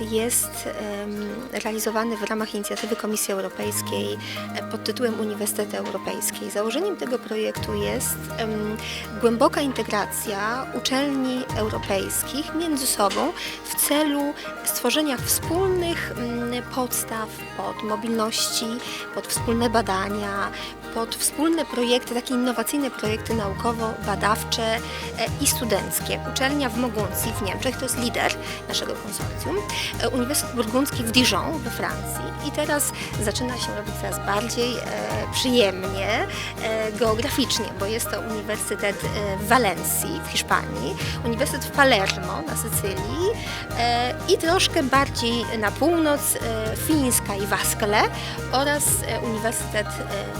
jest realizowany w ramach inicjatywy Komisji Europejskiej pod tytułem Uniwersytety Europejskie. Założeniem tego projektu jest głęboka integracja uczelni europejskich między sobą w celu stworzenia wspólnych podstaw pod mobilności, pod wspólne badania, pod wspólne projekty, takie innowacyjne projekty naukowo-badawcze e, i studenckie. Uczelnia w Moguncji w Niemczech to jest lider naszego konsorcjum, e, Uniwersytet Burgundzki w Dijon we Francji i teraz zaczyna się robić coraz bardziej e, przyjemnie geograficznie, bo jest to Uniwersytet e, w Walencji w Hiszpanii, Uniwersytet w Palermo na Sycylii e, i troszkę bardziej na północ e, Fińska i Waskele oraz Uniwersytet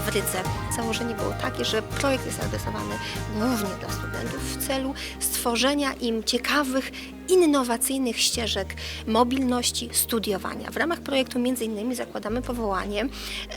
w Rydze. Założenie było takie, że projekt jest adresowany głównie dla studentów w celu stworzenia im ciekawych, innowacyjnych ścieżek mobilności, studiowania. W ramach projektu między innymi zakładamy powołanie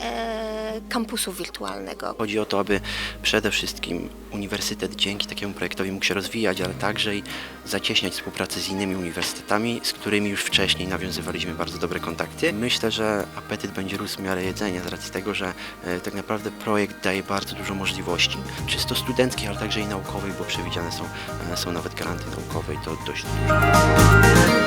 e, kampusu wirtualnego. Chodzi o to, aby przede wszystkim uniwersytet dzięki takiemu projektowi mógł się rozwijać, ale także i zacieśniać współpracę z innymi uniwersytetami, z którymi już wcześniej nawiązywaliśmy bardzo dobre kontakty. Myślę, że apetyt będzie rósł w miarę jedzenia z racji tego, że e, tak naprawdę projekt daje bardzo dużo możliwości, czysto studenckich, ale także i naukowych, bo przewidziane są, e, są nawet granty naukowe i to dość duże.